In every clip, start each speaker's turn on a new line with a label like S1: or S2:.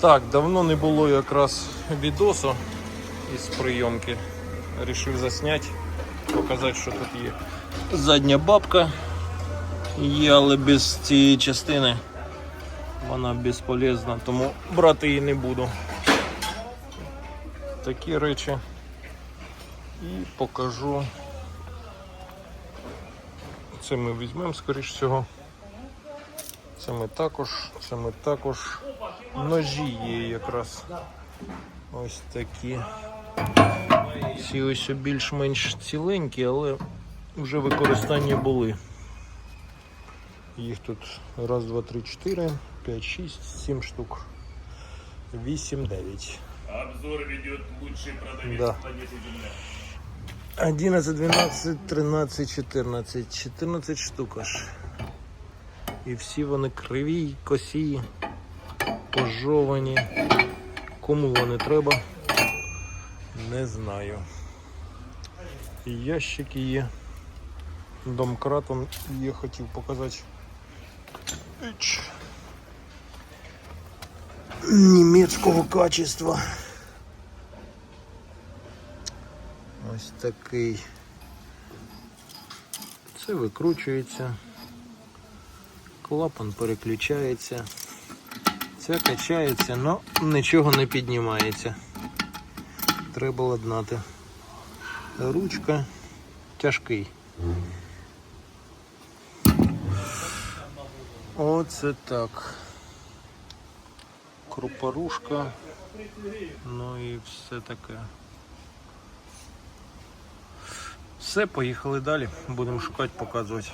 S1: Так, давно не було якраз відосу із прийомки. Рішив засняти, показати, що тут є. Задня бабка є, але без цієї частини вона безполезна, тому брати її не буду. Такі речі. І покажу. Це ми візьмемо, скоріш всього. Це ми також, це ми також. Ножі є якраз. Ось такі. Всі ось більш-менш ціленькі, але вже використання були. Їх тут раз, два, три, чотири, п'ять, шість, сім штук. Вісім, дев'ять.
S2: Обзор ведет лучший продавец
S1: Да.
S2: планеты Земля.
S1: 11, 12, 13, 14. 14 штук аж. І всі вони криві, косі, пожовані. Кому вони треба, не знаю. Ящики є. Домкратом є, хотів показати. Німецького качества. Ось такий. Це викручується. Клапан переключається. Це качається, але нічого не піднімається. Треба ладнати. Ручка тяжкий. Оце так. Крупорушка. Ну і все таке. Все, поїхали далі. Будемо шукати, показувати.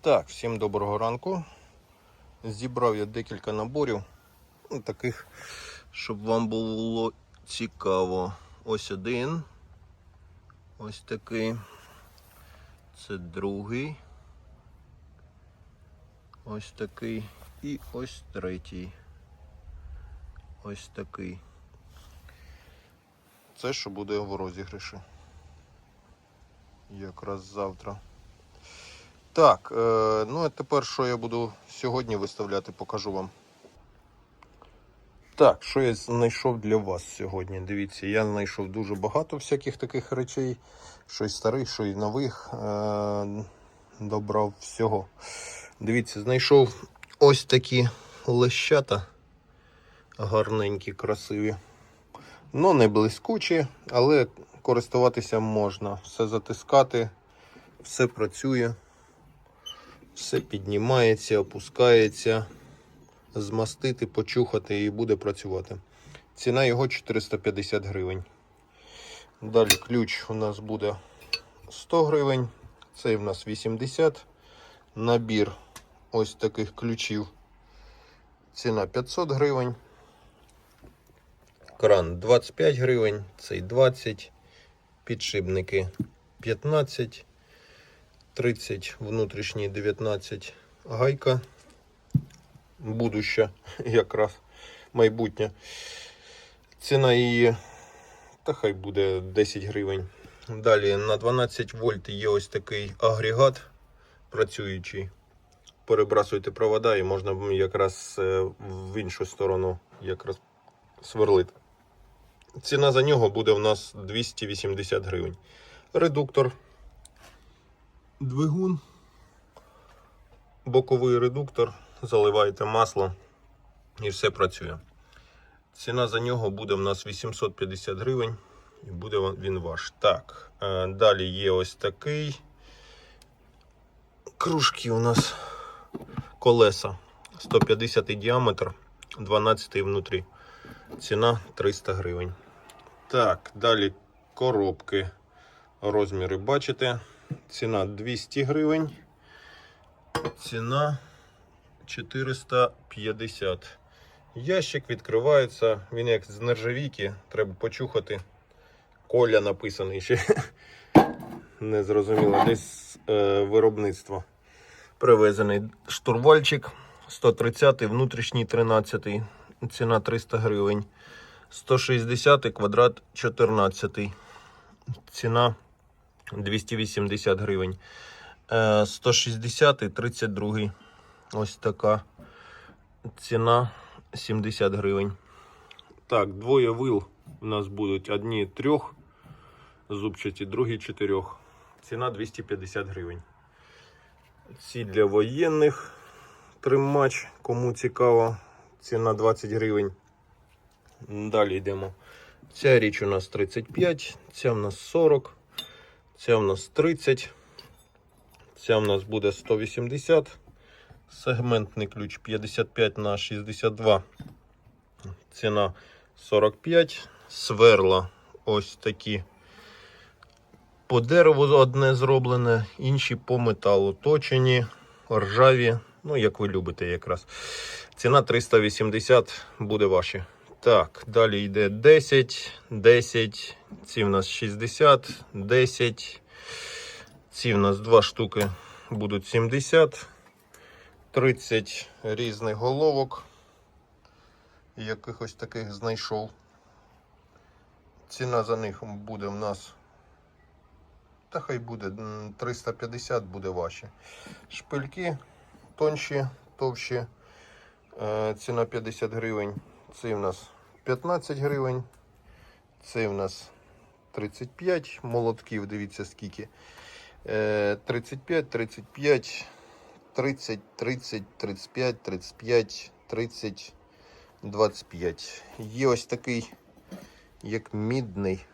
S1: Так, всім доброго ранку. Зібрав я декілька наборів. Ну, таких, щоб вам було цікаво. Ось один. Ось такий. Це другий. Ось такий. І ось третій. Ось такий. Це що буде в розіграші якраз завтра. Так, е, ну а тепер що я буду сьогодні виставляти, покажу вам. Так, що я знайшов для вас сьогодні? Дивіться, я знайшов дуже багато всяких таких речей. Щось старих, що й нових. Е, добрав всього. Дивіться, знайшов ось такі лещата. Гарненькі, красиві. Ну, не блискучі, але користуватися можна. Все затискати, все працює, все піднімається, опускається, змастити, почухати і буде працювати. Ціна його 450 гривень. Далі ключ у нас буде 100 гривень, цей в нас 80. Набір ось таких ключів. Ціна 500 гривень. Кран 25 гривень, цей 20, підшипники 15, 30, внутрішній 19, гайка, будуща якраз майбутнє. Ціна її, та хай буде 10 гривень. Далі на 12 вольт є ось такий агрегат працюючий. Перебрасуєте провода і можна якраз е, в іншу сторону якраз сверлити. Ціна за нього буде в нас 280 гривень. Редуктор. Двигун. Боковий редуктор. Заливаєте масло і все працює. Ціна за нього буде в нас 850 гривень. І буде він ваш. Так, е, далі є ось такий. Кружки у нас колеса. 150 діаметр, 12 внутрі. Ціна 300 гривень. Так, далі коробки. Розміри бачите. Ціна 200 гривень. Ціна 450. Ящик відкривається. Він як з нержавійки. Треба почухати. Коля написаний ще. Не зрозуміло. Десь е, виробництво. Привезений штурвальчик 130 внутрішній 13 ціна 300 гривень. 160 квадрат 14. Ціна 280 гривень. Е, 160 32. Ось така ціна 70 гривень. Так, двоє вил у нас будуть одні трьох зубчаті, другі чотирьох. Ціна 250 гривень. Ці для воєнних тримач, кому цікаво, ціна 20 гривень. Далі йдемо. Ця річ у нас 35, ця в нас 40, ця в нас 30, ця в нас буде 180, сегментний ключ 55 на 62, ціна 45, сверла ось такі. По дереву одне зроблене, інші по металу точені, ржаві, ну як ви любите якраз. Ціна 380 буде ваші. Так, далі йде 10, 10, ці в нас 60, 10, ці в нас два штуки будуть 70, 30 різних головок. Якихось таких знайшов. Ціна за них буде в нас. Та хай буде 350 буде ваші. Шпильки тонші, товщі. Е, Ціна 50 гривень. Цей в нас 15 гривень. Цей в нас 35 молотків, дивіться скільки. Е, 35, 35, 30, 30, 35, 35, 30, 25. Є ось такий, як мідний.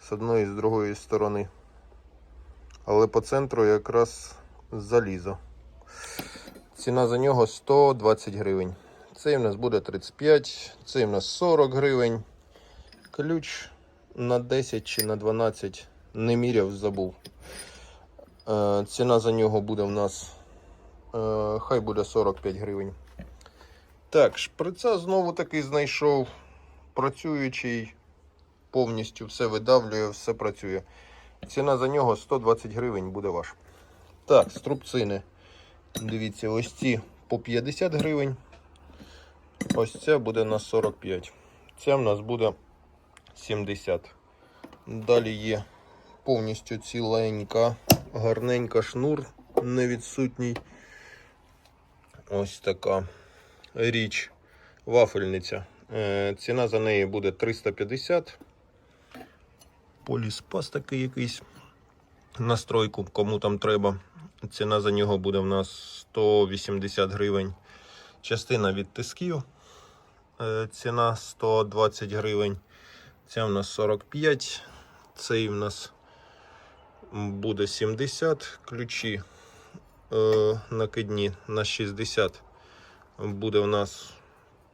S1: З одної і з другої сторони. Але по центру якраз залізо. Ціна за нього 120 гривень. Цей в нас буде 35, цей в нас 40 гривень. Ключ на 10 чи на 12 не міряв, забув. Е, ціна за нього буде в нас е, хай буде 45 гривень. Так, шприца знову таки знайшов. Працюючий, повністю все видавлює, все працює. Ціна за нього 120 гривень буде ваш. Так, струбцини. Дивіться, ось ці по 50 гривень. Ось це буде на 45. Це в нас буде 70. Далі є повністю ціленька, гарненька шнур невідсутній. Ось така річ. Вафельниця. Е, Ціна за неї буде 350. Поліспас такий якийсь. Настройку, кому там треба. Ціна за нього буде в нас 180 гривень. Частина від тисків. Е, Ціна 120 гривень. Ця в нас 45. Цей в нас буде 70. Ключі е, накидні на 60. Буде в нас,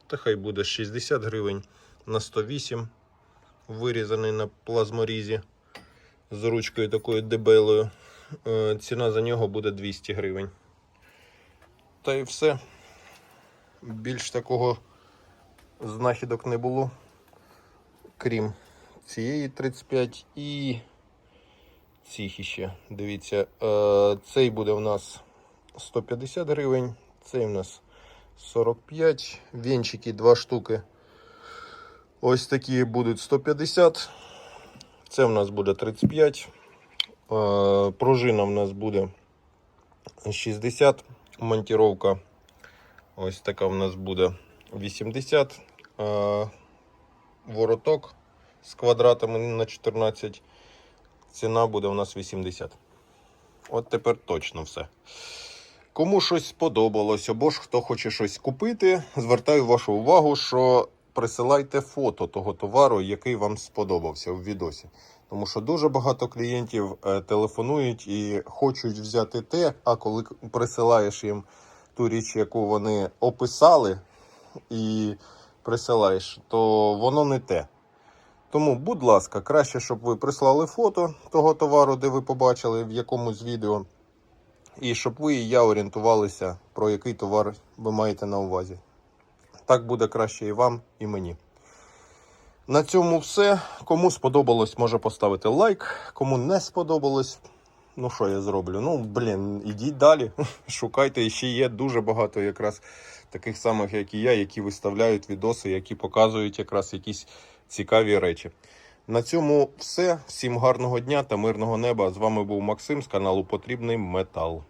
S1: та хай буде 60 гривень на 108. Вирізаний на плазморізі з ручкою такою дебелою. Е, Ціна за нього буде 200 гривень. Та і все. Більш такого знахідок не було. Крім цієї 35 і цих іще. Дивіться, е, цей буде в нас 150 гривень, цей в нас 45. Вінчики два штуки. Ось такі будуть 150. Це в нас буде 35. Е, Пружина в нас буде 60. Монтіровка ось така в нас буде 80. Е, Вороток з квадратами на 14. Ціна буде у нас 80. От тепер точно все. Кому щось сподобалось, або ж хто хоче щось купити, звертаю вашу увагу, що присилайте фото того товару, який вам сподобався в відосі. Тому що дуже багато клієнтів е, телефонують і хочуть взяти те, а коли присилаєш їм ту річ, яку вони описали, і присилаєш, то воно не те. Тому, будь ласка, краще, щоб ви прислали фото того товару, де ви побачили в якомусь відео, і щоб ви і я орієнтувалися, про який товар ви маєте на увазі. Так буде краще і вам, і мені. На цьому все. Кому сподобалось, може поставити лайк. Кому не сподобалось, ну що я зроблю? Ну, блін, ідіть далі. Шукайте, і ще є дуже багато якраз таких самих, як і я, які виставляють відоси, які показують якраз якісь цікаві речі. На цьому все. Всім гарного дня та мирного неба. З вами був Максим з каналу Потрібний Метал.